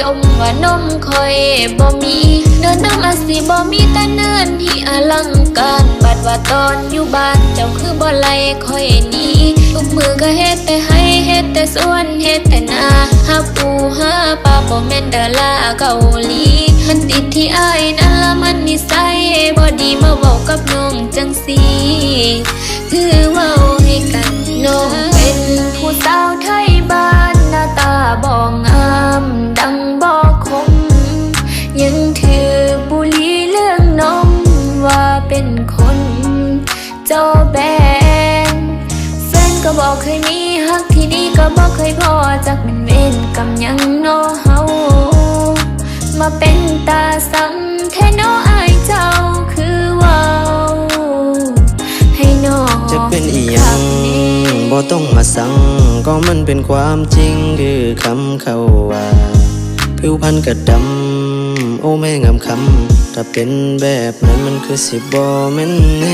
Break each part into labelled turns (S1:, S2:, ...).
S1: จมว่านมคอยบ่มีเดินน้ำอาสิบ่มีแต่เนินที่อลังการบัดว่าตอนอยู่บ้านเจ้าคือบ่ไลคอยหนีทุกมือก็เฮ็ดแต่ให้เฮ็ดแต่สวนเฮ็ดแต่นาหาปูหาปลาบ่แม่นดาราเกาหลีมันติดที่อายนั่นละมันนิสัยบ่ดีมาเว้ากับน้องจังสีคือว้า เจ้าแบนแฟนก็บอกเคยมีฮักที่นี่ก็บอกเคยพอจากเป็นเวรกรรมยังนอเฮามาเป็นตาสังแท้น้ออายเจ้าคือเว้าให้น้อ
S2: จะเป็นอีหยังบ่ต้องมาสั่งก็มันเป็นความจริงคือคำเขาว่าผิวพรรณกระดำโอ้แม่งามคำ ถ้าเป็นแบบนั้นมันคือสิบ่แม่นแน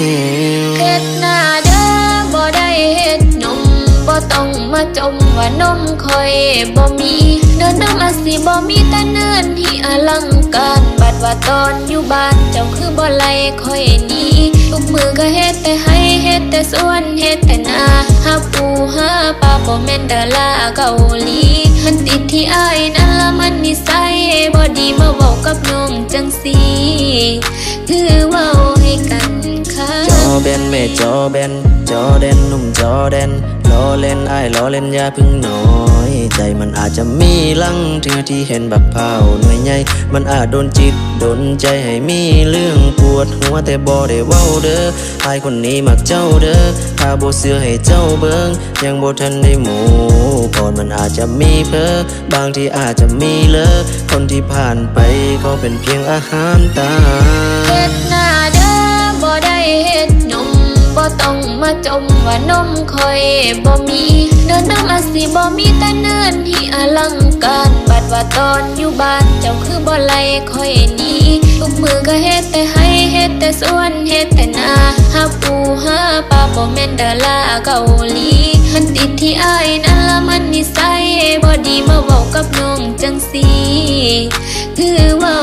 S2: ว
S1: เฮ็ดหน้าเด้อบ่ได้เฮ็ดนมบ่ต้องมาจมว่านมคอยบ่มีเดินน้ำอาสิบ่มีแต่เนินที่อลังการบัดว่าตอนอยู่บ้านเจ้าคือบ่ไล่คอยหนีทุกมือก็เฮ็ดแต่ให้เฮ็ดแต่สวนเฮ็ดแต่นาหาปูหาปลาบ่แม่นดาราเกาหลี มันติดที่อายนั่นละมันนิสัยบอดีมาเว้ากับน้องจังสี คือว่า
S2: ม่จอแบนจอแดนหนุ่มจอแดนล้อเล่นไอ้ล้อเล่นยาพึ่งน้อยใจมันอาจจะมีลังเธอที่เห็นบักเผาหน่วยใหญ่มันอาจโดนจิตโดนใจให้มีเรื่องปวดหัวแต่บ่ได้เว้าเด้อไอ้ายคนนี้มักเจ้าเด้อถ้าบ่เสือให้เจ้าเบิงยังบ่ทันได้หมูก่อนมันอาจจะมีเพอบางที่อาจจะมีเลอคนที่ผ่านไปเขาเป็นเพียงอาหารตา
S1: บ่ต้องมาจมว่านมคอยบ่มีเดินน้ำอาสิบ่มีแต่เนินที่อลังการบัดว่าตอนอยู่บ้านเจ้าคือบ่ไลคอยหนีทุกมือก็เฮ็ดแต่ให้เฮ็ดแต่สวนเฮ็ดแต่นาหาปูหาปลาบ่แม่นดาราเกาหลีมันติดที่อายนั่นละมันนิสัยบ่ดีมาเว้ากับน้องจังสีคือเว้า